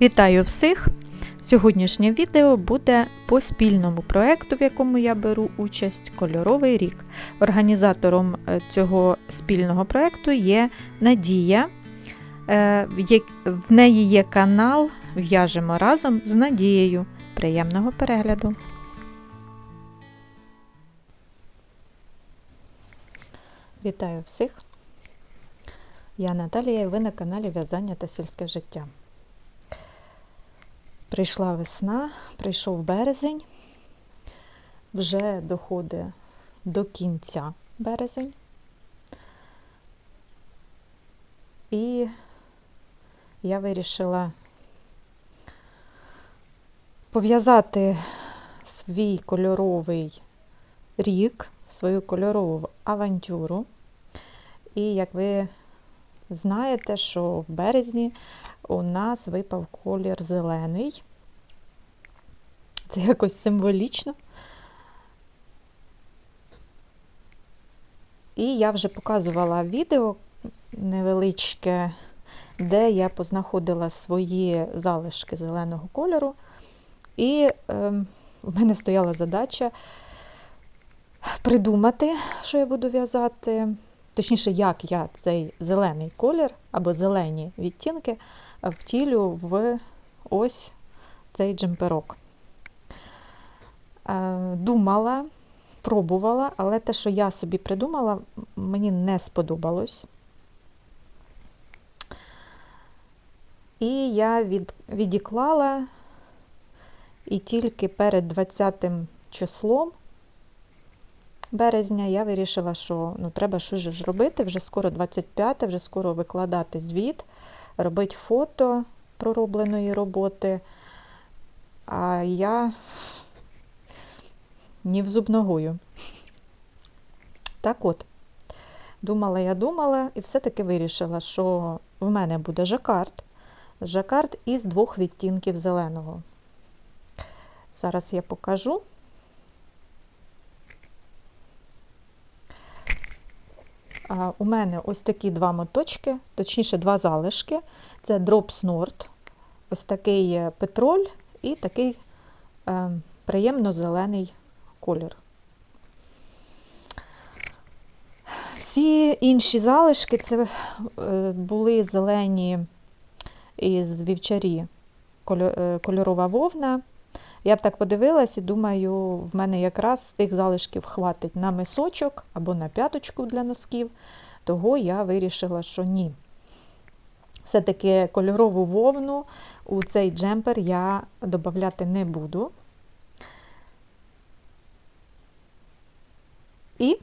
Вітаю всіх! Сьогоднішнє відео буде по спільному проєкту, в якому я беру участь Кольоровий рік. Організатором е, цього спільного проєкту є Надія. Е, в неї є канал В'яжемо разом з Надією. Приємного перегляду! Вітаю всіх! Я Наталія і ви на каналі В'язання та сільське життя. Прийшла весна, прийшов березень, вже доходить до кінця березень. І я вирішила пов'язати свій кольоровий рік, свою кольорову авантюру. І як ви знаєте, що в березні у нас випав колір зелений. Це якось символічно. І я вже показувала відео невеличке, де я познаходила свої залишки зеленого кольору. І е, в мене стояла задача придумати, що я буду в'язати. Точніше, як я цей зелений колір або зелені відтінки втілю в ось цей джемперок. Е, Думала, пробувала, але те, що я собі придумала, мені не сподобалось. І я від, відіклала і тільки перед 20 числом березня я вирішила, що ну, треба щось ж робити, вже скоро 25, вже скоро викладати звіт, робити фото проробленої роботи. А я ні в зуб ногою. Так от, думала, я думала, і все-таки вирішила, що в мене буде жакард. Жакард із двох відтінків зеленого. Зараз я покажу. А, У мене ось такі два моточки, точніше, два залишки. Це Drops Nord, ось такий е, петроль і такий е, приємно зелений колір. Всі інші залишки це е, були зелені із вівчарі е, кольорова вовна. Я б так подивилась і думаю, в мене якраз тих залишків хватить на мисочок або на п'яточку для носків. Того я вирішила, що ні. Все-таки кольорову вовну у цей джемпер я додати не буду. І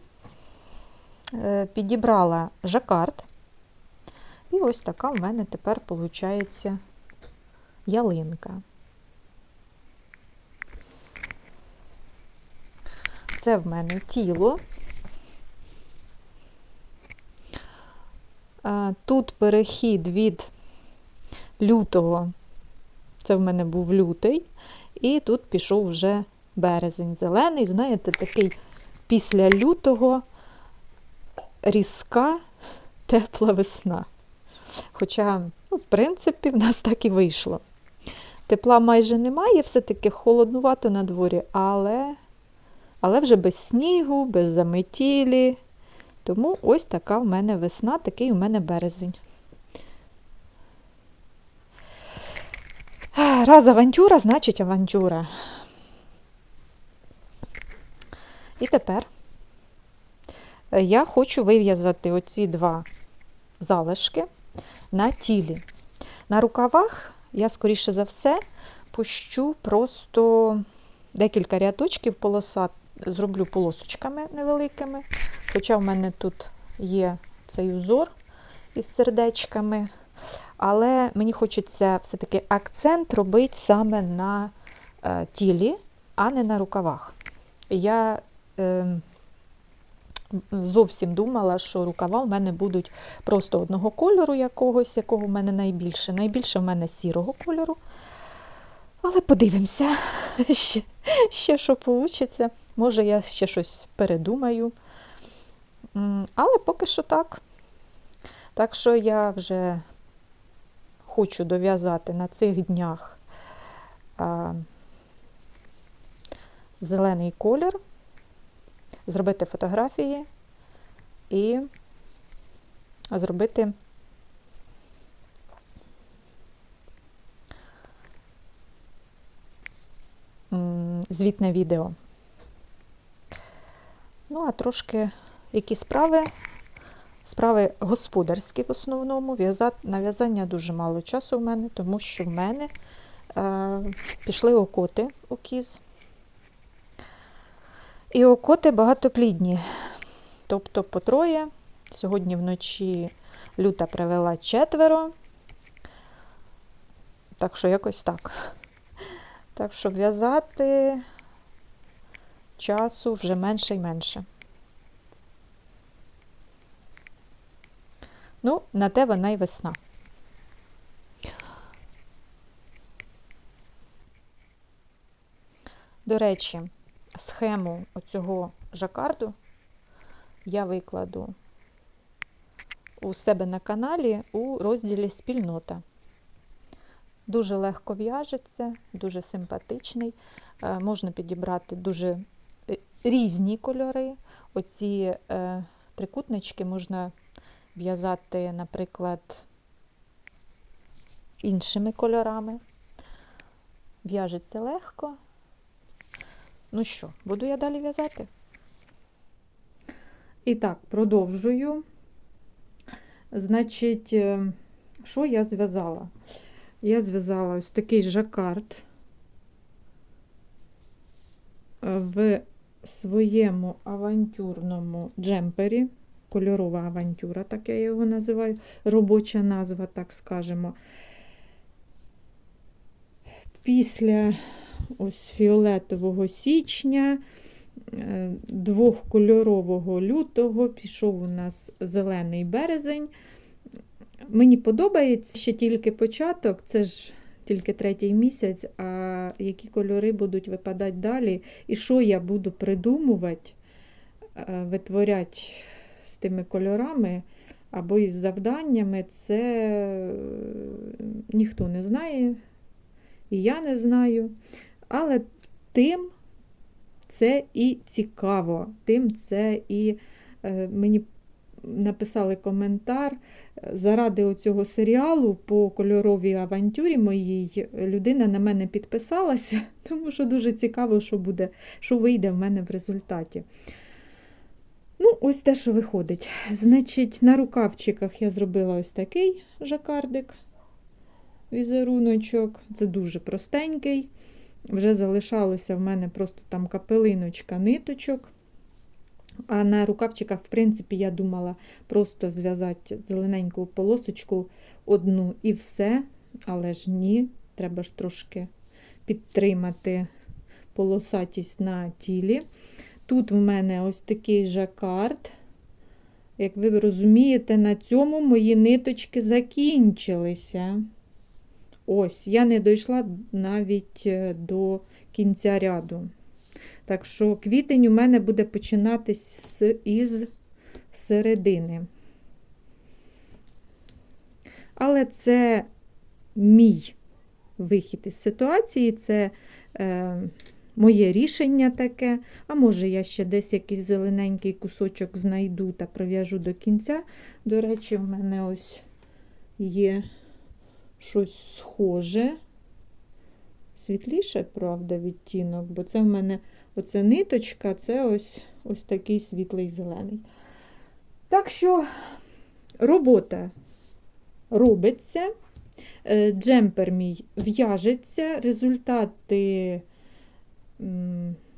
е, підібрала жакард. І ось така в мене тепер виходить ялинка. Це в мене тіло. Тут перехід від лютого, це в мене був лютий, і тут пішов вже березень зелений. Знаєте, такий після лютого різка тепла весна. Хоча, ну, в принципі, в нас так і вийшло. Тепла майже немає, все-таки холоднувато на дворі, але але вже без снігу, без заметілі. Тому ось така в мене весна, такий у мене березень. Раз авантюра, значить авантюра. І тепер е, я хочу вив'язати оці два залишки на тілі. На рукавах я, скоріше за все, пущу просто декілька рядочків полоса, зроблю полосочками невеликими. Хоча в мене тут є цей узор із сердечками. Але мені хочеться все-таки акцент робити саме на е, тілі, а не на рукавах. Я зовсім думала, що рукава в мене будуть просто одного кольору якогось, якого в мене найбільше. Найбільше в мене сірого кольору. Але подивимося, ще, ще що вийде. Може, я ще щось передумаю. Але поки що так. Так що я вже хочу дов'язати на цих днях а, зелений колір, зробити фотографії і зробити звітне відео. Ну, а трошки які справи. Справи господарські в основному. На в'язання дуже мало часу в мене, тому що в мене е, пішли окоти у кіз. І окоти багатоплідні. Тобто по троє. Сьогодні вночі люта привела четверо. Так що якось так. Так що в'язати часу вже менше і менше. Ну, на те вона й весна. До речі, схему оцього жакарду я викладу у себе на каналі у розділі Спільнота. Дуже легко в'яжеться, дуже симпатичний. Е, Можна підібрати дуже е, різні кольори. Оці е, трикутнички можна в'язати, наприклад, іншими кольорами. В'яжеться легко. Ну що, буду я далі в'язати? І так, продовжую. Значить, е, що я зв'язала? Я зв'язала ось такий жакард е, в своєму авантюрному джемпері. Кольорова авантюра, так я його називаю, робоча назва, так скажемо. Після ось фіолетового січня, е, двохкольорового лютого пішов у нас зелений березень. Мені подобається ще тільки початок, це ж тільки третій місяць, а які кольори будуть випадати далі, і що я буду придумувати, е, витворяти з тими кольорами або із завданнями, це е, ніхто не знає, і я не знаю. Але тим це і цікаво, тим це і е, мені написали коментар. Заради оцього серіалу по кольоровій авантюрі моїй людина на мене підписалася, тому що дуже цікаво, що буде, що вийде в мене в результаті. Ну, ось те, що виходить. Значить, на рукавчиках я зробила ось такий жакардик, візеруночок. Це дуже простенький. Вже залишалося в мене просто там капелиночка ниточок. А на рукавчиках, в принципі, я думала просто зв'язати зелененьку полосочку одну і все. Але ж ні, треба ж трошки підтримати полосатість на тілі. Тут в мене ось такий жакард. Як ви розумієте, на цьому мої ниточки закінчилися. Ось, я не дійшла навіть е, до кінця ряду. Так що квітень у мене буде починатись із середини. Але це мій вихід із ситуації, це е, моє рішення таке. А може, я ще десь якийсь зелененький кусочок знайду та пров'яжу до кінця. До речі, в мене ось є щось схоже. Світліше, правда, відтінок, бо це в мене оце ниточка, це ось ось такий світлий зелений. Так що робота робиться, Е, джемпер мій в'яжеться, результати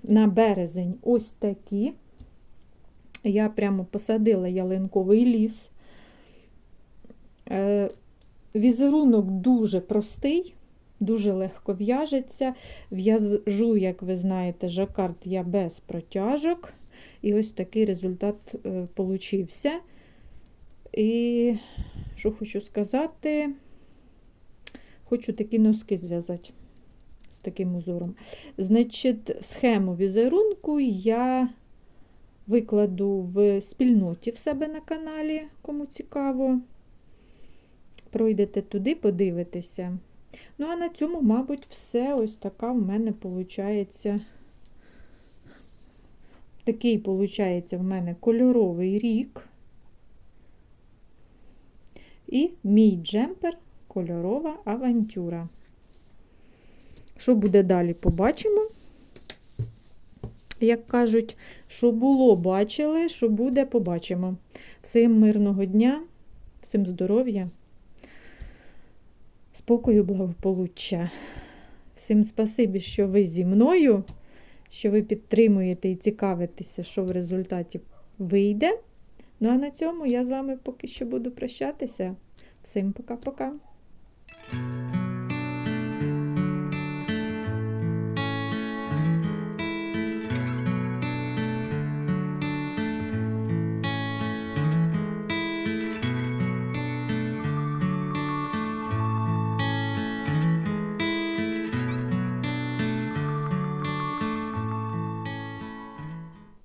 на березень ось такі. Я прямо посадила ялинковий ліс. Візерунок дуже простий, дуже легко в'яжеться. В'яжу, як ви знаєте, жакард я без протяжок. І ось такий результат е, получився. І що хочу сказати, хочу такі носки зв'язати з таким узором. Значить, схему візерунку я викладу в спільноті в себе на каналі, кому цікаво. Пройдете туди, подивитеся. Ну, а на цьому, мабуть, все ось така в мене виходить. Такий, виходить, в мене кольоровий рік. І мій джемпер кольорова авантюра. Що буде далі, побачимо. Як кажуть, що було, бачили, що буде, побачимо. Всім мирного дня, всім здоров'я, спокою, благополуччя. Всім спасибі, що ви зі мною, що ви підтримуєте і цікавитеся, що в результаті вийде. Ну а на цьому я з вами поки що буду прощатися. Всім пока-пока.